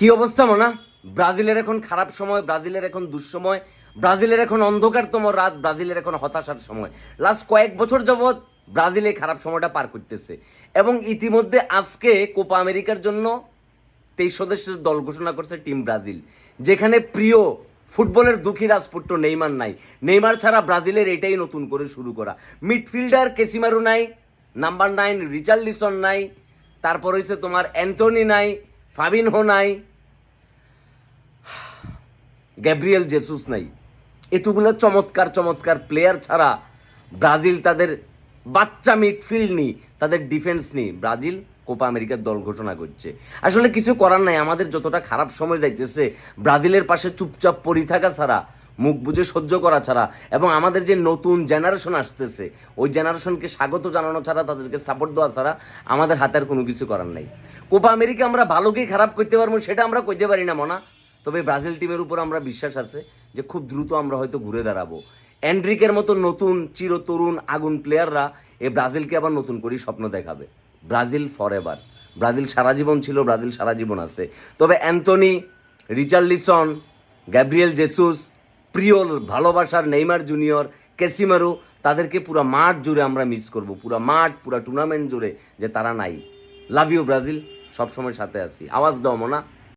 কি অবস্থা, মনা? ব্রাজিলের এখন খারাপ সময়, ব্রাজিলের এখন দুঃসময়, ব্রাজিলের এখন অন্ধকারতম রাত, ব্রাজিলের এখন হতাশার সময়। লাস্ট কয়েক বছর যাবৎ ব্রাজিল খারাপ সময়টা পার করতেছে। এবং ইতিমধ্যে আজকে কোপা আমেরিকার জন্য তেইশ সদস্যের দল ঘোষণা করছে টিম ব্রাজিল, যেখানে প্রিয় ফুটবলের দুঃখী রাজপুত্র নেইমার নাই। নেইমার ছাড়া ব্রাজিলের এটাই নতুন করে শুরু করা। মিডফিল্ডার কেসিমারু নাই, নাম্বার নাইন রিচার্লিসন নাই, তারপর হয়েছে তোমার অ্যান্টনি নাই, ফাবিনহো নাই গ্যাব্রিয়েল জেসুস নাই। এতগুলো চমৎকার চমৎকার প্লেয়ার ছাড়া ব্রাজিল তাদের বাচ্চা মিডফিল্ড নি তাদের ডিফেন্স নি ব্রাজিল কোপা আমেরিকার দল ঘোষণা করছে। আসলে কিছু করার নাই, আমাদের যতটা খারাপ সময় যাইতেছে, ব্রাজিলের পাশে চুপচাপ পড়ি থাকা ছাড়া, মুখ বুঝে সহ্য করা ছাড়া, এবং আমাদের যে নতুন জেনারেশন আসতেছে, ওই জেনারেশনকে স্বাগত জানানো ছাড়া, তাদেরকে সাপোর্ট দেওয়া ছাড়া, আমাদের হাতের কোনো কিছু করার নাই। কোপা আমেরিকা আমরা ভালোকেই খারাপ করতে পারব, সেটা আমরা করতে পারি না, মনা। তবে ব্রাজিল টিমের উপর আমরা বিশ্বাস আছে যে খুব দ্রুত আমরা হয়তো ঘুরে দাঁড়াবো। অ্যান্ড্রিকের মতো নতুন চিরতরুণ আগুন প্লেয়াররা এই ব্রাজিলকে আবার নতুন করে স্বপ্ন দেখাবে। ব্রাজিল ফর এভার ব্রাজিল সারা জীবন ছিল, ব্রাজিল সারা জীবন আছে। তবে অ্যান্টনি, রিচার্লিসন, গ্যাব্রিয়েল জেসুস, প্রিয় ভালোবাসার নেইমার জুনিয়র, কেসিমারু, তাদেরকে পুরো মাঠ জুড়ে আমরা মিস করব। পুরো মাঠ, পুরো টুর্নামেন্ট জুড়ে যে তারা নাই। Love you Brazil. সবসময় সাথে আছি। আওয়াজ দাও, মোনা।